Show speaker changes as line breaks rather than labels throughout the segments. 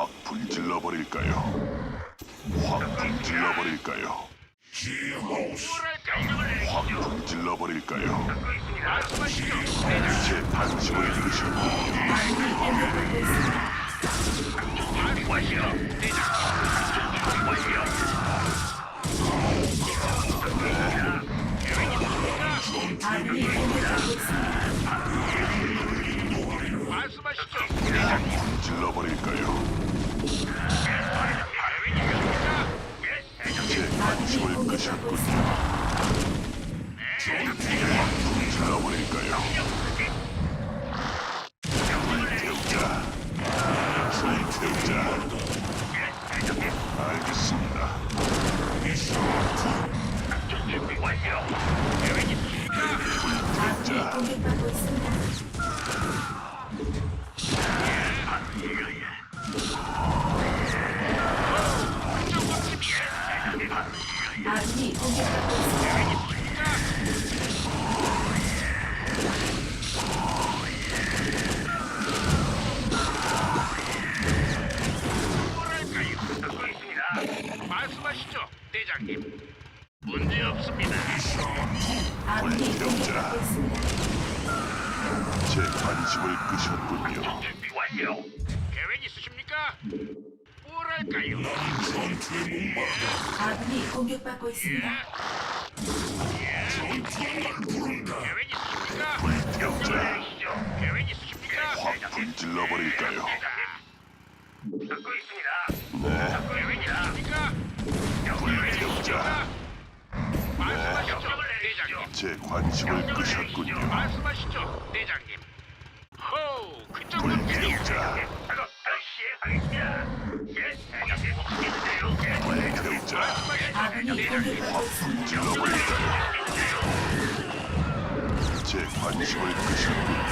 확 불질러 버릴까요? 확 불질러 버릴까요?
뭐랄까요?
확 불질러 버릴까요? 제.
대장. 완료.
아군이 공격받고 있습니다.
말씀하시죠.
확 불질러 버릴까요? 제
아군이
관심을
공격받고
끄셨군요.
있습니다.
확 불질러 버릴까요?
있습니다.
확 불질러 버릴까요?
듣고 있습니다.
네.
계획?
불태우자.
말씀하시죠, 대장님.
제 관심을 끄셨군요.
말씀하시죠, 대장님. 호우, 그
불태우자.
아군이 공격받고 있습니다.
제 관심을 끄셨군요.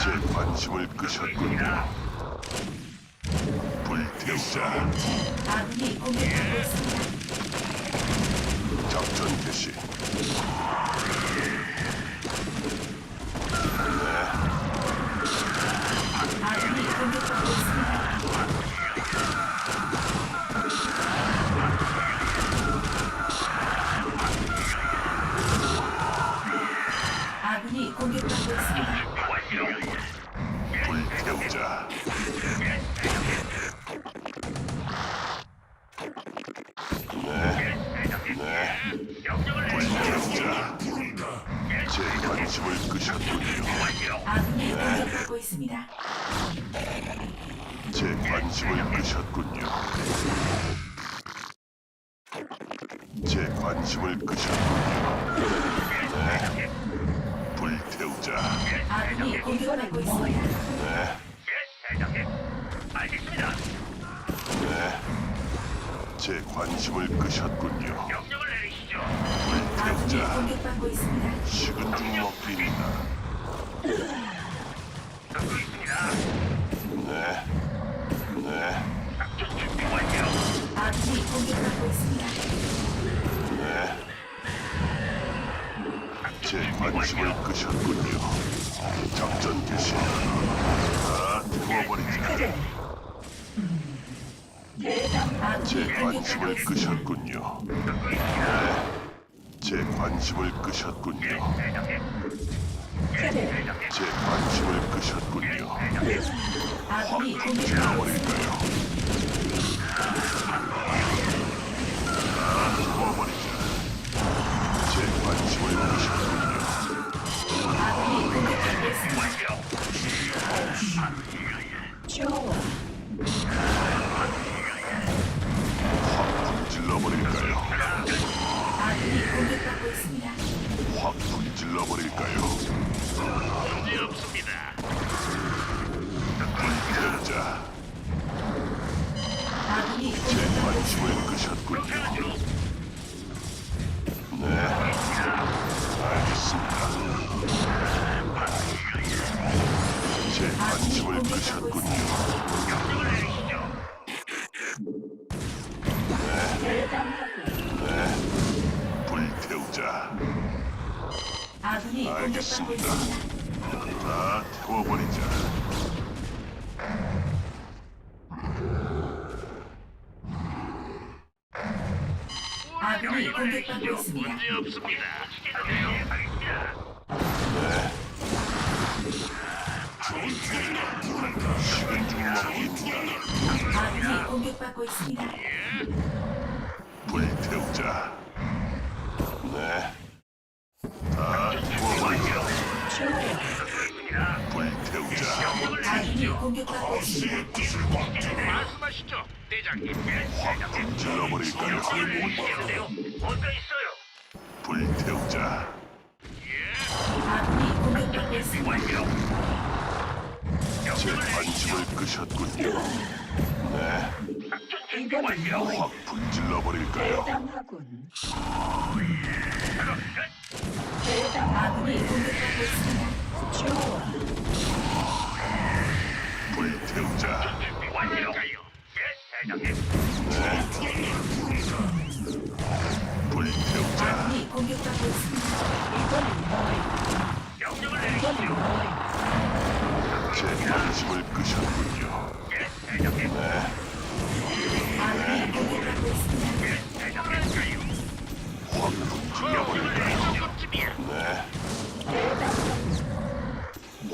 제 관심을 끄셨군요. 불태우자. 작전 개시. 제 관심을 끄셨군요. 제 관심을 끄셨군요. 네. 불태우자.
아군이 공격받고 있습니다.
네.
예, 대장님. 알겠습니다.
네. 제 관심을 끄셨군요.
명령을 내리시죠.
아군이
불태우자.
공격받고 있습니다.
식은 죽 먹기입니다.
듣고 있습니다.
네. 네.
작전 준비 완료.
아군이 공격받고 있습니다.
네. 제 관심을 끄셨군요. 작전 개시. 다 태워버리자. 제 관심을. 끄셨군요. 네. 제 관심을 끄셨군요. 제 관심을 끄셨군요.
있습니다.
질러버릴까요?
아군이 공격받고
알겠습니다.
있습니다.
다 태워버리자.
아군이 공격받고 있습니다.
문제 없습니다. 예.
아군이 공격받고 있습니다.
불태우자.
공격받고 있습니다.
말씀하시죠, 대장님. 예, 대장님.
질러버릴까요?
모시겠는데요. 뭔가 있어요.
불태우자.
아군이 공격받고 있습니다.
완료.
제 관심을 끄셨군요. 네.
작전 준비 완료.
확 불질러버릴까요?
대담하군.
끝.
아군이 공격받고 있습니다.
네.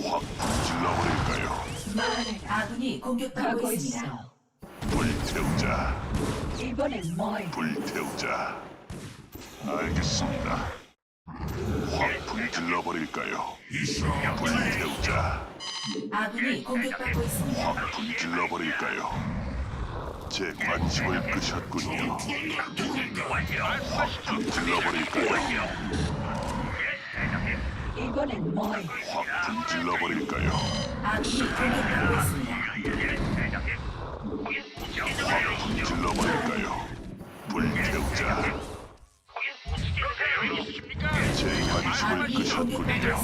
확 불질러버릴까요?
아군이
가고
있습니다.
있어.
불태우자.
이번엔 뭐야?
불태우자. 알겠습니다. 확 불질러버릴까요? 불태우자.
아군이 공격받고 있습니다.
확 불질러버릴까요? 제 관심을 끄셨군요. 확 불질러버릴까요?
예, 대장님.
이번엔 뭐야?
확 불질러버릴까요?
아군이 공격받고 있습니다.
예, 대장님. 거긴 무지개잖아요.
불질러버릴까요? 불태우자. 제 관심을
아군이
끄셨군요.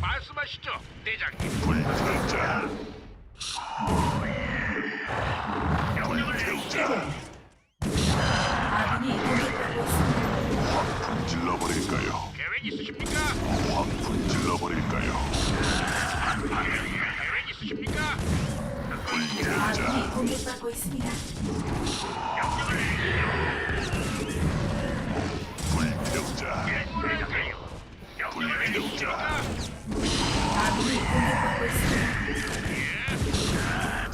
말씀하시죠, 대장님.
불태우자. 불태우자.
아군이 공격받고 있습니다.
확 불질러버릴까요?
계획 있으십니까?
확 불질러버릴까요?
계획 있으십니까?
불태우자.
아군이 공격받고 있습니다.
불태우자.
명령을 내리시죠.
아군이 공격받고 있습니다.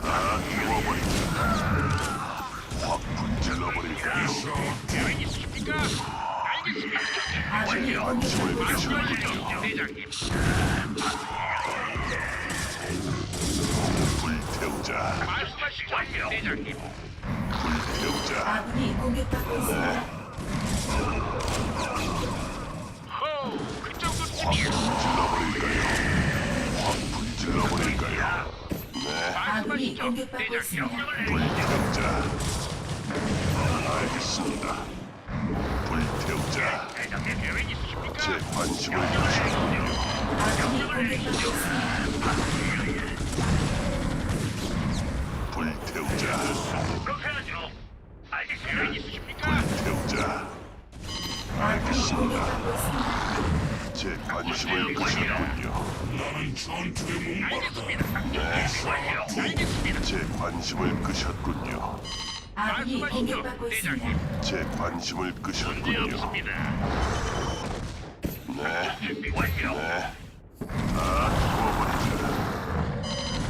다 태워버리자.
아군이 공격받고 있습니다.
끄셨군요.
대장님.
불태우자.
말씀하시죠, 대장님.
불태우자.
아군이 공격받고 있습니다.
호,
그확
정도쯤이야.
불질러버릴까요? 확 불질러버릴까요? 네.
아군이
말씀하시죠,
공격받고
대장님.
있습니다.
명령을 내리시죠.
불태우자. 끄셨군요.
아군이 공격받고. 있습니다.
제 관심을
문제
끄셨군요.
없습니다.
네.
준비 완료.
네.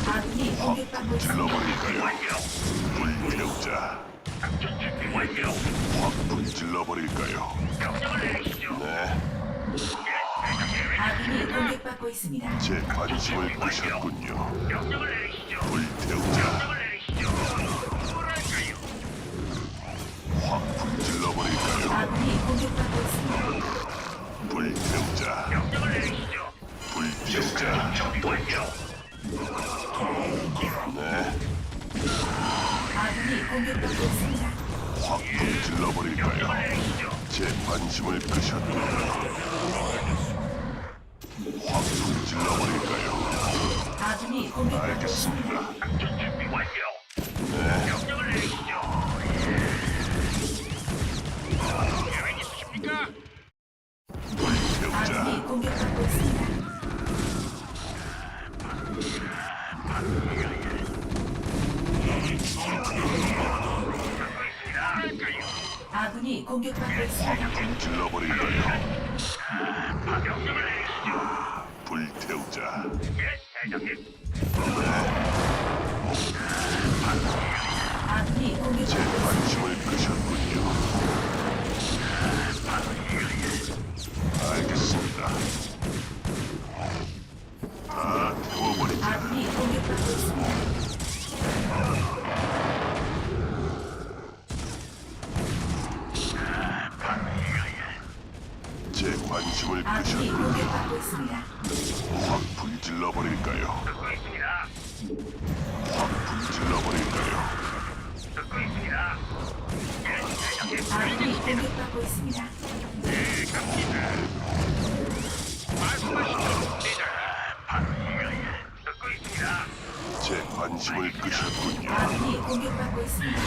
아군이 공격받고 있습니다.
질러버릴까요?
완료.
불태우자.
작전 준비 완료.
확 불질러버릴까요?
명령을 내리시죠.
네.
아군이 공격받고 있습니다.
제 관심을 끄셨군요.
명령을 내리시죠.
불태우자.
듣고 있습니다.
확 불질러버릴까요?
듣고 있습니다. 예, 대장님.
아군이 공격받고 있습니다.
네, 갑니다. 말씀하시죠, 대장님. 바로 이거예요. 듣고 있습니다.
제 관심을 끄셨군요.
아군이 공격받고 있습니다.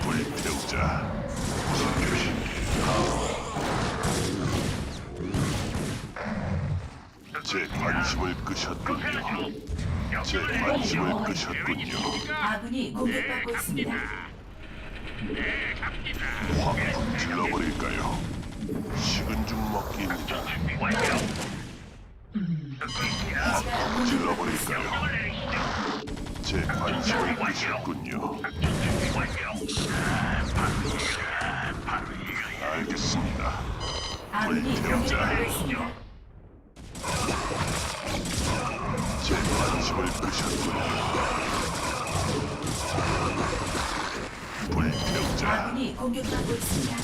불태우자. 제 관심을 끄셨군요. 제 관심을 끄셨군요.
아군이 공격받고 있습니다.
네, 갑니다.
확 불질러버릴까요? 식은 죽 먹기입니다.
완료.
확?
명령을 내리시죠.
제 관심을 끄셨군요.
완료.
알겠습니다.
아군이 공격받고 있습니다. 공격받고 있습니다.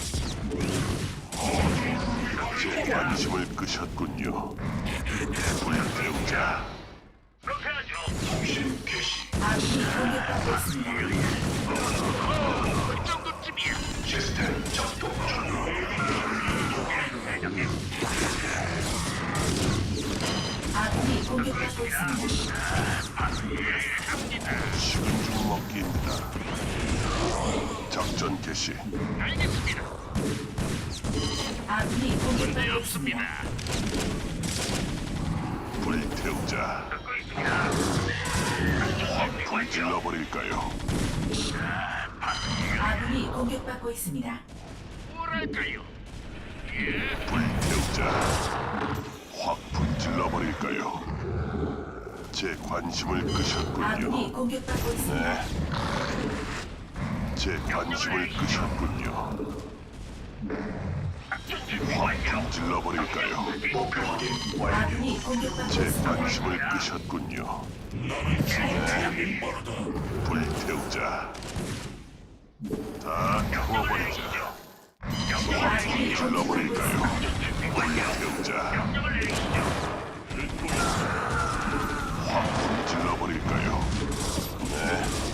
제 관심을 끄셨군요. 불태우자.
그렇게 하죠.
아군이 공격받고 있습니다.
그 정도쯤이야. 대장님.
아군이 공격받고 있습니다.
식은 죽 먹기입니다. 작전 개시.
알겠습니다.
아군이
문제
공격받고
없습니다.
있습니다.
불 태우자.
듣고 있습니다.
불질러 버릴까요?
아군이 공격받고 있습니다.
뭐랄까요? 예,
불 태우자. 확 불질러 버릴까요? 제 관심을 끄셨군요.
아군이 공격받고 있습니다.
네. 제 관심을 끄셨군요. 확
공격받고
제. 관심을 끄셨군요. 네. 불태우자. 다 태워버리자. 불질러버릴까요?
있습니다.
불태우자. 확 불질러버릴까요? 네.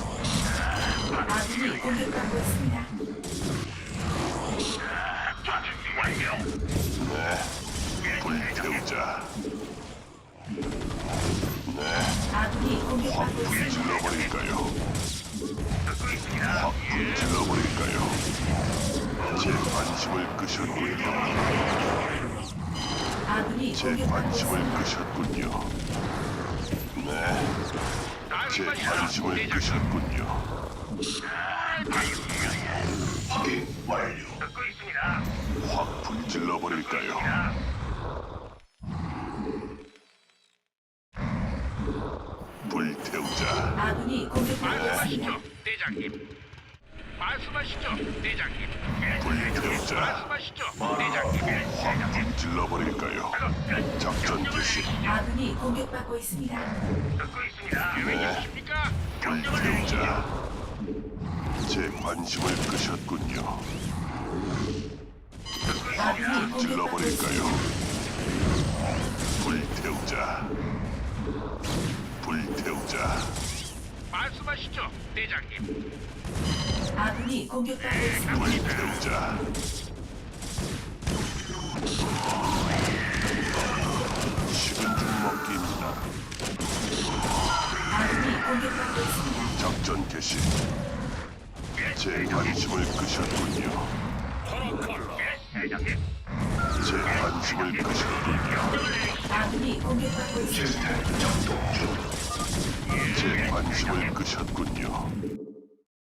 불태우자. 네.
아군이
확. 확 불 질러버릴까요? 제 관심을 끄셨군요. 제 관심을. 끄셨군요. 네. 제 관심을 끄셨군요.
듣고 있습니다.
확 불질러 버릴까요? 불태우자.
아군이 공격받고 있습니다.
말씀하시죠, 대장님. 말씀하시죠, 대장님.
불태우자.
말씀하시죠, 대장님.
확 불질러 버릴까요? 작전 개시.
아군이 공격받고 있습니다.
듣고 있습니다.
네.
계십니까? 명령을 내리시죠.
제 관심을 끄셨군요. 질러버릴까요? 불태우자. 불태우자.
말씀하시죠, 대장님.
아군이 공격받고 있습니다.
불태우자. 식은 죽 먹기입니다.
아군이 공격받고 있습니다.
작전 개시. 제 관심을 끄셨군요.
예, 대장님.
제 관심을 끄셨군요.
아군이 공격받고 있습니다.
제 관심을 끄셨군요.